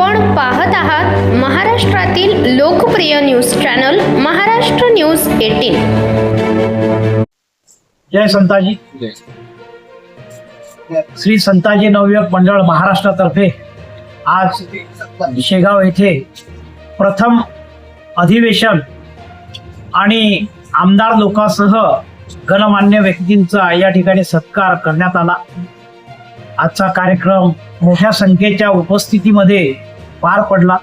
आपण पाहत आहात महाराष्ट्रातील लोकप्रिय news channel Maharashtra news eighteen. जय संताजी. श्री संताजी नवयुवक मंडळ महाराष्ट्रातर्फे आज शेगाव येथे प्रथम अधिवेशन आणि आमदार लोकांसह गणमान्य व्यक्तींचा या ठिकाणी सत्कार करण्यात आला. आजचा कार्यक्रम मोठ्या संख्येच्या उपस्थितीमध्ये पार पडला.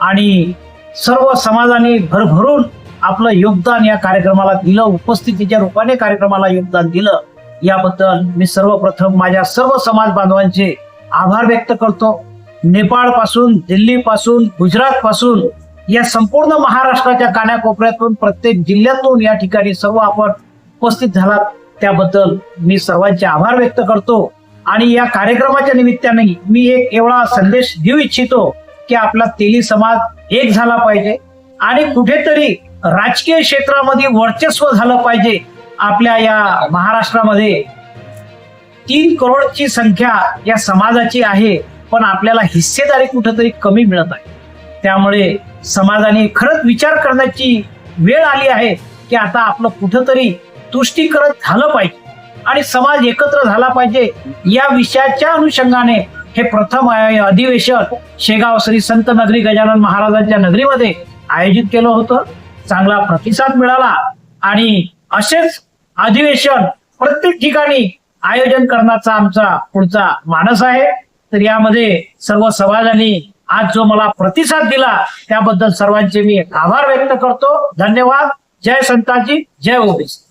आणि सर्व समाजाने भरभरून आपलं योगदान या कार्यक्रमाला दिलं. उपस्थितीच्या रूपाने कार्यक्रमाला योगदान दिलं. याबद्दल मी सर्वप्रथम माझ्या सर्व समाज बांधवांचे आभार व्यक्त करतो. नेपाळपासून दिल्लीपासून गुजरातपासून या संपूर्ण महाराष्ट्राच्या कानाकोपऱ्यातून प्रत्येक जिल्ह्यातून या ठिकाणी सर्व आपण उपस्थित झालात. त्याबद्दल मी सर्वांचे आभार व्यक्त करतो. आणि या कार्यक्रमाच्या निमित्ताने मी एक एवढा संदेश देऊ इच्छितो की आपला तेली समाज एक झाला पाहिजे आणि कुठेतरी राजकीय क्षेत्रामध्ये वर्चस्व झालं पाहिजे आपल्या या महाराष्ट्रामध्ये. तीन करोडची संख्या या समाजाची आहे पण आपल्याला हिस्सेदारी कुठेतरी कमी मिळत आहे. त्यामुळे समाजाने खरंच विचार करण्याची वेळ आली आहे की आता आपलं कुठंतरी तुष्टीकरण झालं पाहिजे. आणि समाज एकत्र झाला पाहिजे या विषयाच्या अनुषंगाने हे प्रथम अधिवेशन शेगाव श्री संत नगरी गजानन महाराजांच्या नगरीमध्ये आयोजित केलं होतं. चांगला प्रतिसाद मिळाला आणि असेच अधिवेशन प्रत्येक ठिकाणी आयोजन करण्याचा आमचा पुढचा मानस आहे. तर यामध्ये सर्व समाजाने आज जो मला प्रतिसाद दिला त्याबद्दल सर्वांचे मी आभार व्यक्त करतो. धन्यवाद. जय संताजी. जय ओबीसी.